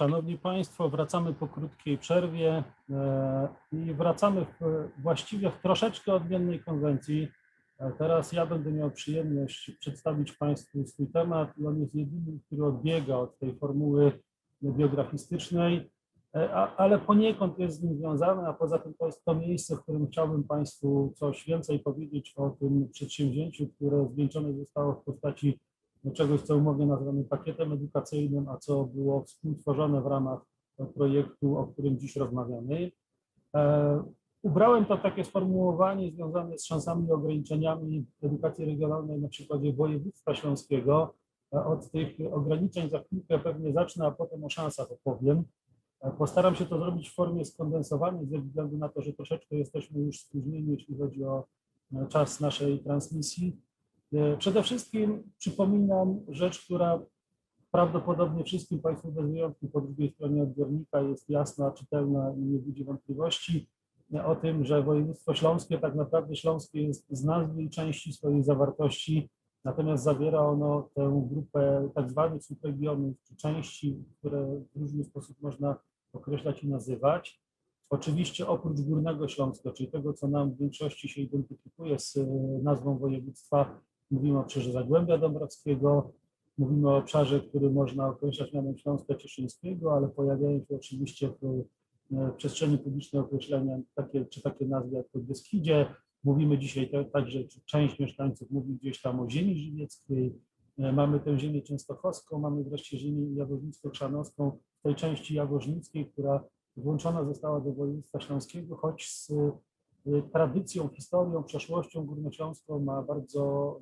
Szanowni Państwo, wracamy po krótkiej przerwie e, i wracamy w, właściwie w troszeczkę odmiennej konwencji. E, Teraz ja będę miał przyjemność przedstawić Państwu swój temat on jest jedyny, który odbiega od tej formuły biografistycznej, e, ale poniekąd jest z nim związany, a poza tym to jest to miejsce, w którym chciałbym Państwu coś więcej powiedzieć o tym przedsięwzięciu, które zwieńczone zostało w postaci czegoś, co umownie nazywamy pakietem edukacyjnym, a co było współtworzone w ramach projektu, o którym dziś rozmawiamy. E, Ubrałem to takie sformułowanie związane z szansami i ograniczeniami edukacji regionalnej na przykładzie województwa śląskiego. E, Od tych ograniczeń za chwilkę pewnie zacznę, a potem o szansach opowiem. E, Postaram się to zrobić w formie skondensowanej, ze względu na to, że troszeczkę jesteśmy już spóźnieni, jeśli chodzi o czas naszej transmisji. E, Przede wszystkim przypominam rzecz, która prawdopodobnie wszystkim Państwu bez wyjątku po drugiej stronie odbiornika jest jasna, czytelna i nie budzi wątpliwości e, o tym, że województwo śląskie, tak naprawdę śląskie jest z nazwy i części swojej zawartości, natomiast zawiera ono tę grupę tak zwanych subregionów czy części, które w różny sposób można określać i nazywać. Oczywiście oprócz Górnego Śląska, czyli tego, co nam w większości się identyfikuje z e, nazwą województwa, Mówimy o obszarze Zagłębia Dąbrowskiego, mówimy o obszarze, który można określać mianem Śląska Cieszyńskiego, ale pojawiają się oczywiście w e, przestrzeni publicznej określenia takie, czy takie nazwy jak Podbeskidzie. Mówimy dzisiaj także, czy część mieszkańców mówi gdzieś tam o ziemi żywieckiej, E, mamy tę ziemię częstochowską, mamy wreszcie ziemię jaworznicko-krzanowską w tej części jaworznickiej, która włączona została do województwa śląskiego, choć z tradycją, historią, przeszłością górnośląską ma bardzo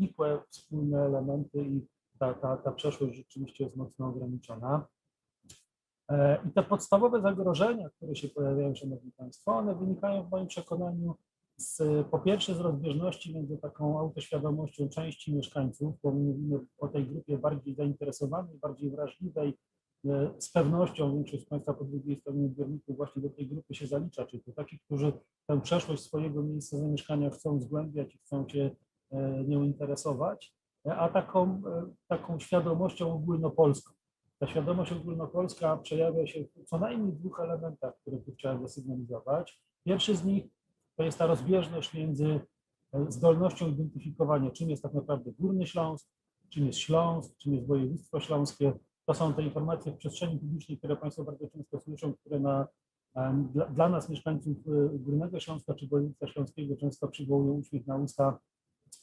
nikłe wspólne elementy i ta, ta, ta przeszłość rzeczywiście jest mocno ograniczona. E, I te podstawowe zagrożenia, które się pojawiają, Szanowni Państwo, one wynikają w moim przekonaniu z, po pierwsze z rozbieżności między taką autoświadomością części mieszkańców, bo my mówimy o tej grupie bardziej zainteresowanej, bardziej wrażliwej, z pewnością większość z Państwa po drugiej stronie odbiorników właśnie do tej grupy się zalicza, czyli to takich, którzy tę przeszłość swojego miejsca zamieszkania chcą zgłębiać i chcą się e, nią interesować, e, a taką, e, taką świadomością ogólnopolską. Ta świadomość ogólnopolska przejawia się w co najmniej dwóch elementach, które tu chciałem zasygnalizować. Pierwszy z nich to jest ta rozbieżność między e, zdolnością identyfikowania, czym jest tak naprawdę Górny Śląsk, czym jest Śląsk, czym jest województwo śląskie. To są te informacje w przestrzeni publicznej, które Państwo bardzo często słyszą, które na, em, dla, dla nas, mieszkańców e, Górnego Śląska czy województwa śląskiego, często przywołują uśmiech na usta,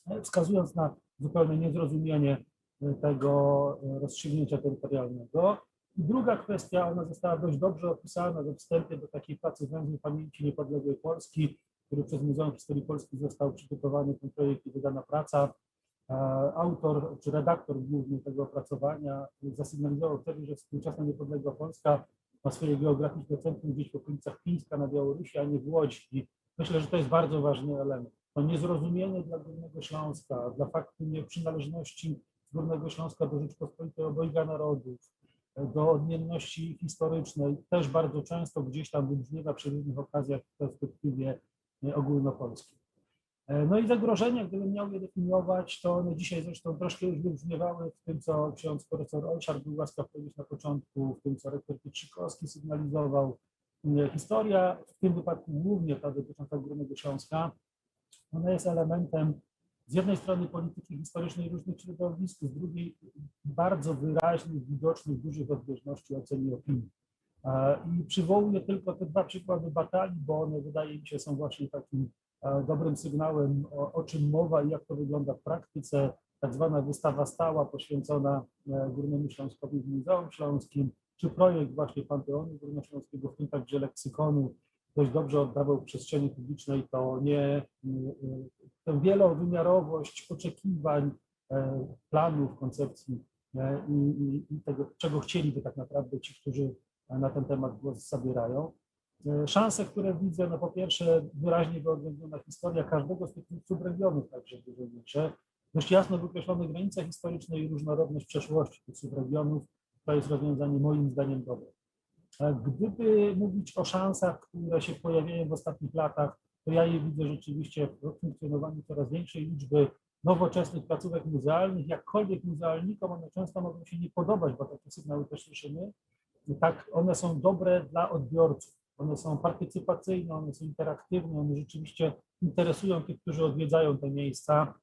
e, wskazując na zupełne niezrozumienie e, tego e, rozstrzygnięcia terytorialnego. I druga kwestia, ona została dość dobrze opisana we wstępie do takiej pracy Węzły Pamięci Niepodległej Polski, który przez Muzeum Historii Polski został przygotowany ten projekt i wydana praca. E, Autor czy redaktor główny tego opracowania zasygnalizował wtedy, że współczesna niepodległa Polska ma swoje geograficzne centrum gdzieś w okolicach Pińska na Białorusi, a nie w Łodzi. Myślę, że to jest bardzo ważny element. To niezrozumienie dla Górnego Śląska, dla faktu nieprzynależności Górnego Śląska do Rzeczpospolitej obojga narodów, do odmienności historycznej, też bardzo często gdzieś tam wybrzmiewa przy różnych okazjach w perspektywie ogólnopolskiej. E, No i zagrożenia, gdybym miał je definiować, to one dzisiaj zresztą troszkę już wybrzmiewały w tym, co ksiądz profesor Olszar był łaskaw powiedzieć na początku, w tym, co rektor Pietrzykowski sygnalizował. E, Historia, w tym wypadku głównie ta dotycząca Górnego Śląska, ona jest elementem z jednej strony polityki historycznej różnych środowisk, z drugiej bardzo wyraźnych, widocznych, dużych rozbieżności ocen i opinii. E, I przywołuję tylko te dwa przykłady batalii, bo one wydaje mi się są właśnie takim dobrym sygnałem, o, o czym mowa i jak to wygląda w praktyce. Tak zwana wystawa stała poświęcona e, Górnemu Śląskowi w Muzeum Śląskim, czy projekt właśnie Panteonu Górnośląskiego, w tym także leksykonu, dość dobrze oddawał przestrzeni publicznej to nie y, y, tę wielowymiarowość oczekiwań, e, planów, koncepcji e, i, i, i tego, czego chcieliby tak naprawdę ci, którzy na ten temat głos zabierają. E, Szanse, które widzę, no po pierwsze wyraźnie wyodrębniona historia każdego z tych subregionów, także dużo większe, dość jasno wykreślone granice historyczne i różnorodność przeszłości tych subregionów, to jest rozwiązanie moim zdaniem dobre. E, Gdyby mówić o szansach, które się pojawiają w ostatnich latach, to ja je widzę rzeczywiście w funkcjonowaniu coraz większej liczby nowoczesnych placówek muzealnych, jakkolwiek muzealnikom one często mogą się nie podobać, bo takie sygnały też słyszymy, tak, one są dobre dla odbiorców. One są partycypacyjne, one są interaktywne, one rzeczywiście interesują tych, którzy odwiedzają te miejsca.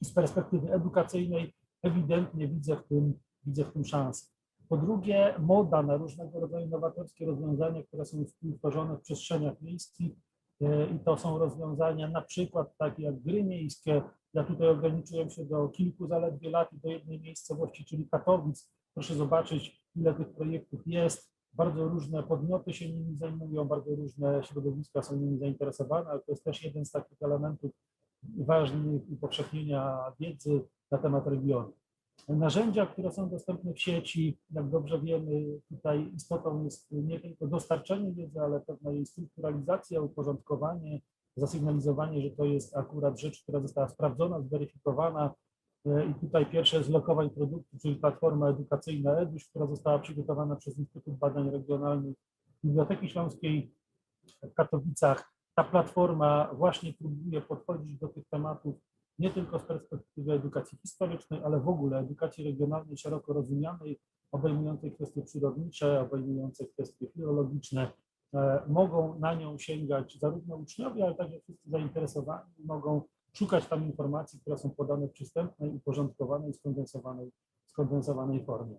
Z perspektywy edukacyjnej ewidentnie widzę w tym, widzę w tym szansę. Po drugie, moda na różnego rodzaju nowatorskie rozwiązania, które są współtworzone w przestrzeniach miejskich e, i to są rozwiązania na przykład takie jak gry miejskie. Ja tutaj ograniczyłem się do kilku zaledwie lat i do jednej miejscowości, czyli Katowic. Proszę zobaczyć, ile tych projektów jest. Bardzo różne podmioty się nimi zajmują, bardzo różne środowiska są nimi zainteresowane, ale to jest też jeden z takich elementów ważnych upowszechnienia wiedzy na temat regionu. Narzędzia, które są dostępne w sieci, jak dobrze wiemy, tutaj istotą jest nie tylko dostarczenie wiedzy, ale pewna jej strukturalizacja, uporządkowanie, zasygnalizowanie, że to jest akurat rzecz, która została sprawdzona, zweryfikowana. I tutaj pierwsze z lokowań produktu, czyli platforma edukacyjna EDUŚ, która została przygotowana przez Instytut Badań Regionalnych Biblioteki Śląskiej w Katowicach. Ta platforma właśnie próbuje podchodzić do tych tematów nie tylko z perspektywy edukacji historycznej, ale w ogóle edukacji regionalnej szeroko rozumianej, obejmującej kwestie przyrodnicze, obejmujące kwestie filologiczne. E, Mogą na nią sięgać zarówno uczniowie, ale także wszyscy zainteresowani mogą szukać tam informacji, które są podane w przystępnej, uporządkowanej, skondensowanej, skondensowanej formie.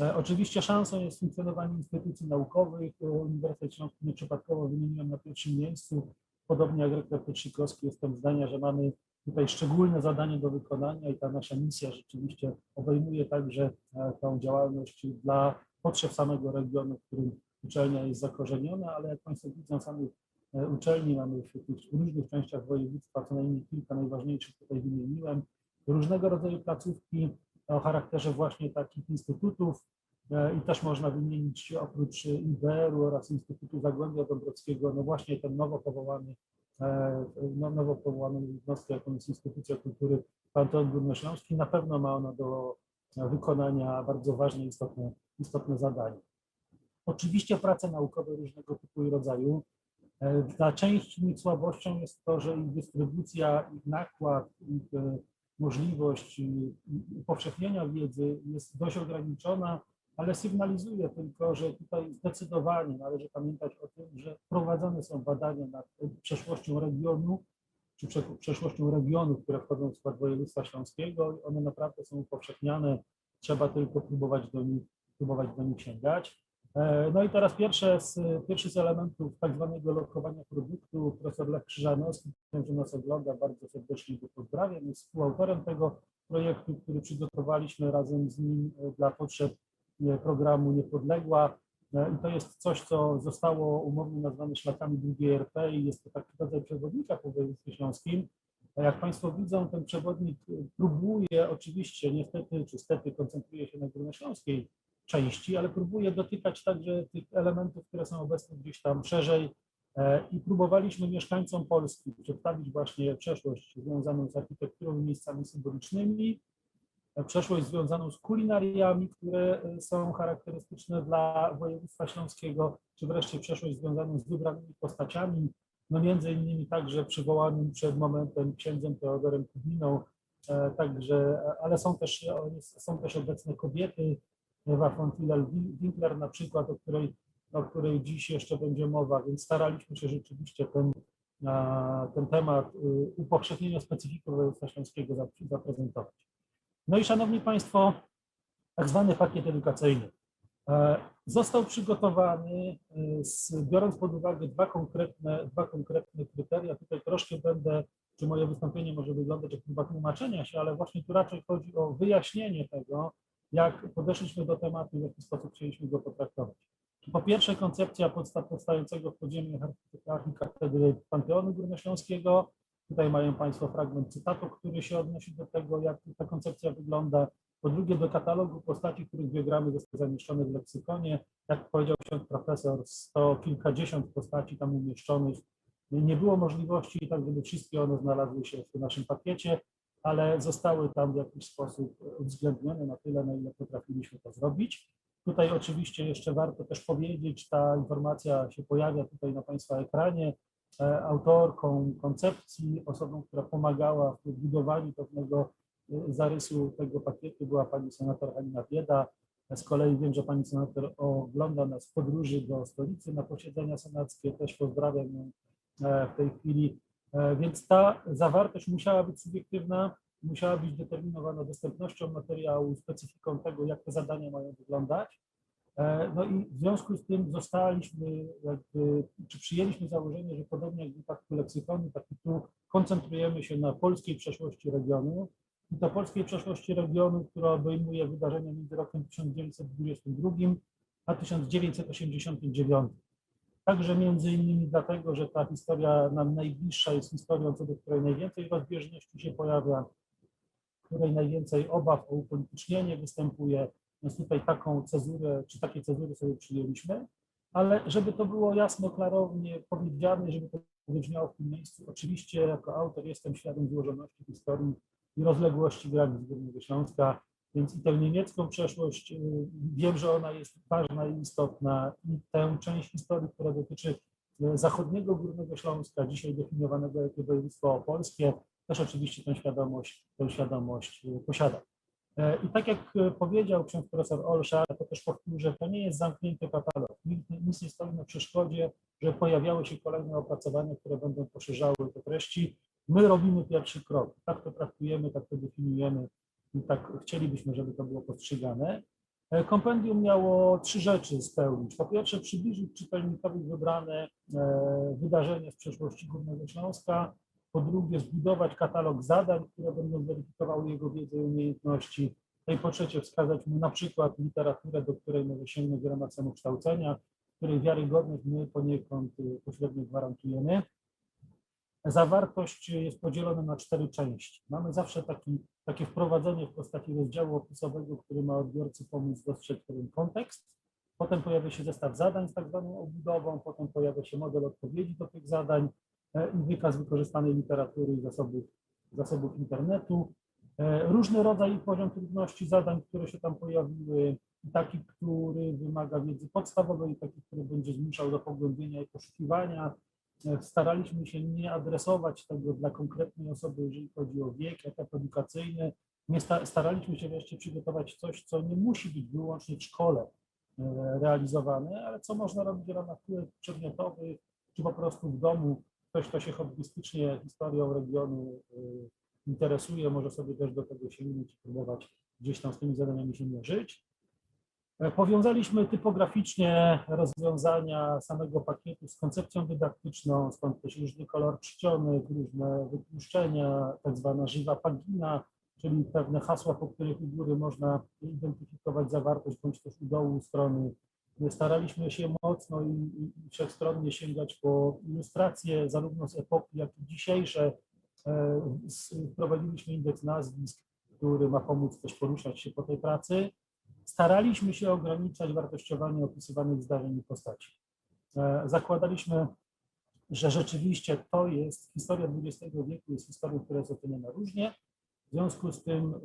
E, Oczywiście szansą jest funkcjonowanie instytucji naukowych. Uniwersytet Śląski nieprzypadkowo wymieniłem na pierwszym miejscu. Podobnie jak rektor Pietrzykowski jestem zdania, że mamy tutaj szczególne zadanie do wykonania i ta nasza misja rzeczywiście obejmuje także e, tą działalność dla potrzeb samego regionu, w którym uczelnia jest zakorzeniona, ale jak Państwo widzą, samych uczelni mamy w tych różnych częściach województwa, co najmniej kilka najważniejszych tutaj wymieniłem, różnego rodzaju placówki o charakterze właśnie takich instytutów e, i też można wymienić oprócz IBR-u oraz Instytutu Zagłębia Dąbrowskiego, no właśnie ten nowo powołany e, no, nowo powołaną jednostkę, jaką jest Instytucja Kultury Panteon Górnośląski. Na pewno ma ona do wykonania bardzo ważne, istotne, istotne zadanie. Oczywiście prace naukowe różnego typu i rodzaju. E, Dla części ich słabością jest to, że ich dystrybucja, ich nakład, ich e, możliwość i upowszechnienia wiedzy jest dość ograniczona, ale sygnalizuje tylko, że tutaj zdecydowanie należy pamiętać o tym, że prowadzone są badania nad przeszłością regionu, czy prze- przeszłością regionów, które wchodzą w skład województwa śląskiego. i One naprawdę są upowszechniane, trzeba tylko próbować do nich, próbować do nich sięgać. E, No i teraz pierwsze z, pierwszy z elementów tak zwanego lokowania produktu, profesor Lech Krzyżanowski, że nas ogląda, bardzo serdecznie go pozdrawiam, jest współautorem tego projektu, który przygotowaliśmy razem z nim e, dla potrzeb e, programu Niepodległa. I to jest coś, co zostało umownie nazwane szlakami drugiej RP i jest to taki rodzaj przewodnika po województwie śląskim. A Jak Państwo widzą, ten przewodnik próbuje oczywiście, niestety czy stety, koncentruje się na Górnośląskiej części, ale próbuje dotykać także tych elementów, które są obecne gdzieś tam szerzej. E, i próbowaliśmy mieszkańcom Polski przedstawić właśnie przeszłość związaną z architekturą i miejscami symbolicznymi, e, przeszłość związaną z kulinariami, które e, są charakterystyczne dla województwa śląskiego, czy wreszcie przeszłość związaną z wybranymi postaciami, no między innymi także przywołanym przed momentem księdzem Teodorem Kubiną, także, ale są też, są też obecne kobiety, Ewa von Tillel-Winkler na przykład, o której, o której dziś jeszcze będzie mowa, więc staraliśmy się rzeczywiście ten, a, ten temat y, upowszechnienia specyfików województwa śląskiego zap- zaprezentować. No i szanowni Państwo, tak zwany pakiet edukacyjny. E, Został przygotowany, z, biorąc pod uwagę dwa konkretne, dwa konkretne kryteria. Tutaj troszkę będę, czy moje wystąpienie może wyglądać jak próba tłumaczenia się, ale właśnie tu raczej chodzi o wyjaśnienie tego, jak podeszliśmy do tematu, w jaki sposób chcieliśmy go potraktować. Po pierwsze, koncepcja podstaw powstającego w podziemiach archikatedry Panteonu Górnośląskiego. Tutaj mają Państwo fragment cytatu, który się odnosi do tego, jak ta koncepcja wygląda. Po drugie, do katalogu postaci, których diagramy zostały zamieszczone w leksykonie. Jak powiedział ksiądz profesor, sto kilkadziesiąt postaci tam umieszczonych. Nie było możliwości tak, żeby wszystkie one znalazły się w naszym pakiecie, ale zostały tam w jakiś sposób uwzględnione na tyle, na ile potrafiliśmy to zrobić. Tutaj oczywiście jeszcze warto też powiedzieć, ta informacja się pojawia tutaj na Państwa ekranie. E, Autorką koncepcji, osobą, która pomagała w budowaniu pewnego e, zarysu tego pakietu była pani senator Halina Bieda. Z kolei wiem, że pani senator ogląda nas w podróży do stolicy na posiedzenia senackie, też pozdrawiam ją e, w tej chwili. E, Więc ta zawartość musiała być subiektywna, musiała być determinowana dostępnością materiału, specyfiką tego, jak te zadania mają wyglądać. E, No i w związku z tym zostaliśmy, jakby, czy przyjęliśmy założenie, że podobnie jak w wypadku leksykonu, tak i tu koncentrujemy się na polskiej przeszłości regionu i to polskiej przeszłości regionu, która obejmuje wydarzenia między rokiem 1922 a 1989. Także między innymi dlatego, że ta historia nam najbliższa jest historią, co do której najwięcej rozbieżności się pojawia, której najwięcej obaw o upolitycznienie występuje. Więc tutaj taką cezurę, czy takie cezury sobie przyjęliśmy, ale żeby to było jasno, klarownie powiedziane, żeby to wybrzmiało w tym miejscu, oczywiście jako autor jestem świadom złożoności historii i rozległości granic Górnego Śląska, więc i tę niemiecką przeszłość, y, wiem, że ona jest ważna i istotna i tę część historii, która dotyczy y, zachodniego Górnego Śląska, dzisiaj definiowanego jako województwo opolskie, też oczywiście tę świadomość, tę świadomość y, posiada. E, I tak jak powiedział ksiądz profesor Olsza, to też powtórzę, to nie jest zamknięty katalog. Nic, nic nie stoi na przeszkodzie, że pojawiały się kolejne opracowania, które będą poszerzały te treści. My robimy pierwszy krok. Tak to traktujemy, tak to definiujemy tak chcielibyśmy, żeby to było postrzegane. E, Kompendium miało trzy rzeczy spełnić. Po pierwsze, przybliżyć czytelnikowi wybrane e, wydarzenia z przeszłości Górnego Śląska. Po drugie, zbudować katalog zadań, które będą weryfikowały jego wiedzę i umiejętności. No i po trzecie, wskazać mu na przykład literaturę, do której może sięgnąć w ramach samokształcenia, której wiarygodność my poniekąd y, pośrednio gwarantujemy. Zawartość jest podzielona na cztery części. Mamy zawsze taki, takie wprowadzenie w postaci rozdziału opisowego, który ma odbiorcy pomóc dostrzec pewien kontekst. Potem pojawia się zestaw zadań z tak zwaną obudową, potem pojawia się model odpowiedzi do tych zadań e, i wykaz wykorzystanej literatury i zasobów, zasobów internetu. E, Różny rodzaj i poziom trudności zadań, które się tam pojawiły, taki, który wymaga wiedzy podstawowej, taki, który będzie zmuszał do pogłębienia i poszukiwania. E, Staraliśmy się nie adresować tego dla konkretnej osoby, jeżeli chodzi o wiek, etap edukacyjny. Nie sta- staraliśmy się wreszcie przygotować coś, co nie musi być wyłącznie w szkole e, realizowane, ale co można robić w ramach przedmiotowych, czy po prostu w domu. Ktoś, kto się hobbystycznie historią regionu e, interesuje, może sobie też do tego sięgnąć i próbować gdzieś tam z tymi zadaniami się mierzyć. Powiązaliśmy typograficznie rozwiązania samego pakietu z koncepcją dydaktyczną, stąd też różny kolor czcionek, różne wytłuszczenia, tak zwana żywa pagina, czyli pewne hasła, po których u góry można identyfikować zawartość, bądź też u dołu strony. Staraliśmy się mocno i, i wszechstronnie sięgać po ilustracje, zarówno z epoki, jak i dzisiejsze. E, Wprowadziliśmy indeks nazwisk, który ma pomóc też poruszać się po tej pracy staraliśmy się ograniczać wartościowanie opisywanych zdarzeń i postaci. E, Zakładaliśmy, że rzeczywiście to jest historia XX wieku, jest historią, która jest oceniana różnie. W związku z tym e,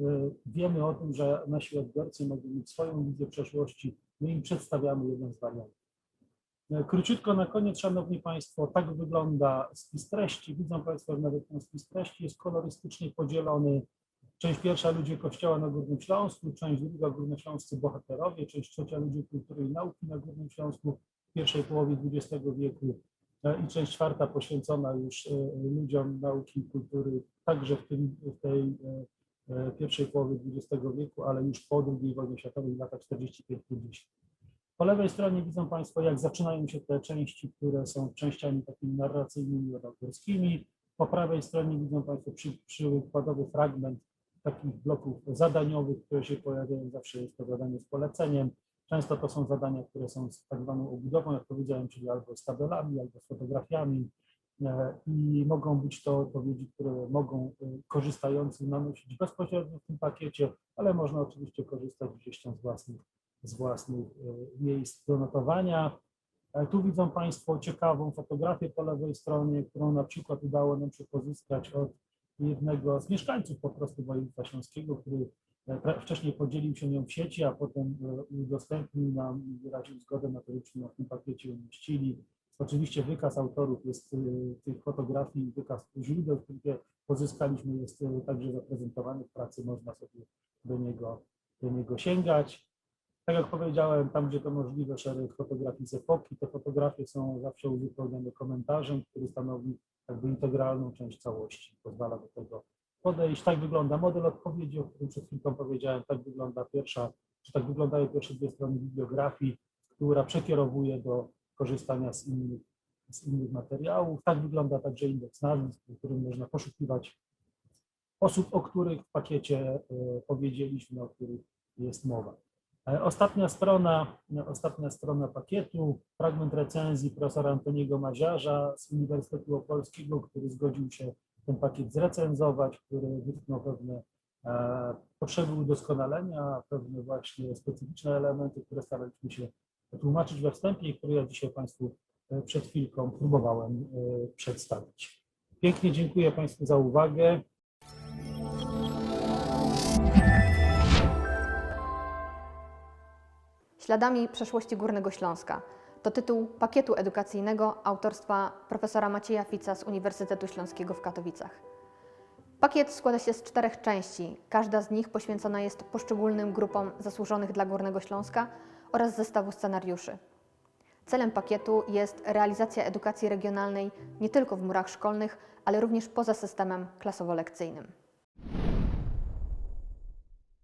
wiemy o tym, że nasi odbiorcy mogą mieć swoją wizję przeszłości, my im przedstawiamy jeden z wariantów. E, Króciutko na koniec, Szanowni Państwo, tak wygląda spis treści. Widzą Państwo, że nawet ten spis treści jest kolorystycznie podzielony Część pierwsza ludzie Kościoła na Górnym Śląsku, część druga Górnośląscy bohaterowie, część trzecia ludzie kultury i nauki na Górnym Śląsku w pierwszej połowie XX wieku e, i część czwarta poświęcona już e, ludziom nauki i kultury, także w, tym, w tej e, pierwszej połowie XX wieku, ale już po II wojnie światowej w latach 45-50. Po lewej stronie widzą Państwo, jak zaczynają się te części, które są częściami takimi narracyjnymi, autorskimi. Po prawej stronie widzą Państwo przy, przykładowy fragment takich bloków zadaniowych, które się pojawiają. Zawsze jest to zadanie z poleceniem. Często to są zadania, które są z tak zwaną obudową, jak powiedziałem, czyli albo z tabelami, albo z fotografiami. E, I mogą być to odpowiedzi, które mogą e, korzystający nanosić bezpośrednio w tym pakiecie, ale można oczywiście korzystać gdzieś tam z własnych, z własnych e, miejsc do notowania. Tu widzą Państwo ciekawą fotografię po lewej stronie, którą na przykład udało nam się pozyskać od jednego z mieszkańców po prostu województwa śląskiego, który e, wcześniej podzielił się nią w sieci, a potem e, udostępnił nam wyraził zgodę na to, żebyśmy w tym pakiecie umieścili. Oczywiście wykaz autorów jest e, tych fotografii, wykaz źródeł, które pozyskaliśmy jest także zaprezentowany w pracy, można sobie do niego, do niego sięgać. Tak jak powiedziałem, tam gdzie to możliwe, szereg fotografii z epoki. Te fotografie są zawsze uzupełnione komentarzem, który stanowi jakby integralną część całości. Pozwala do tego podejść. Tak wygląda model odpowiedzi, o którym przed chwilką powiedziałem. Tak wygląda pierwsza, czy tak wyglądają pierwsze dwie strony bibliografii, która przekierowuje do korzystania z innych, z innych materiałów. Tak wygląda także indeks nazwisk, w którym można poszukiwać osób, o których w pakiecie e, powiedzieliśmy, o których jest mowa. E, Ostatnia strona, e, ostatnia strona pakietu, fragment recenzji profesora Antoniego Maziarza z Uniwersytetu Opolskiego, który zgodził się ten pakiet zrecenzować, który wytknął pewne e, potrzeby udoskonalenia, pewne właśnie specyficzne elementy, które staraliśmy się tłumaczyć we wstępie i które ja dzisiaj Państwu przed chwilką próbowałem przedstawić. Pięknie dziękuję Państwu za uwagę. Śladami przeszłości Górnego Śląska. To tytuł pakietu edukacyjnego autorstwa profesora Macieja Fica z Uniwersytetu Śląskiego w Katowicach. Pakiet składa się z czterech części. Każda z nich poświęcona jest poszczególnym grupom zasłużonych dla Górnego Śląska oraz zestawu scenariuszy. Celem pakietu jest realizacja edukacji regionalnej nie tylko w murach szkolnych, ale również poza systemem klasowo-lekcyjnym.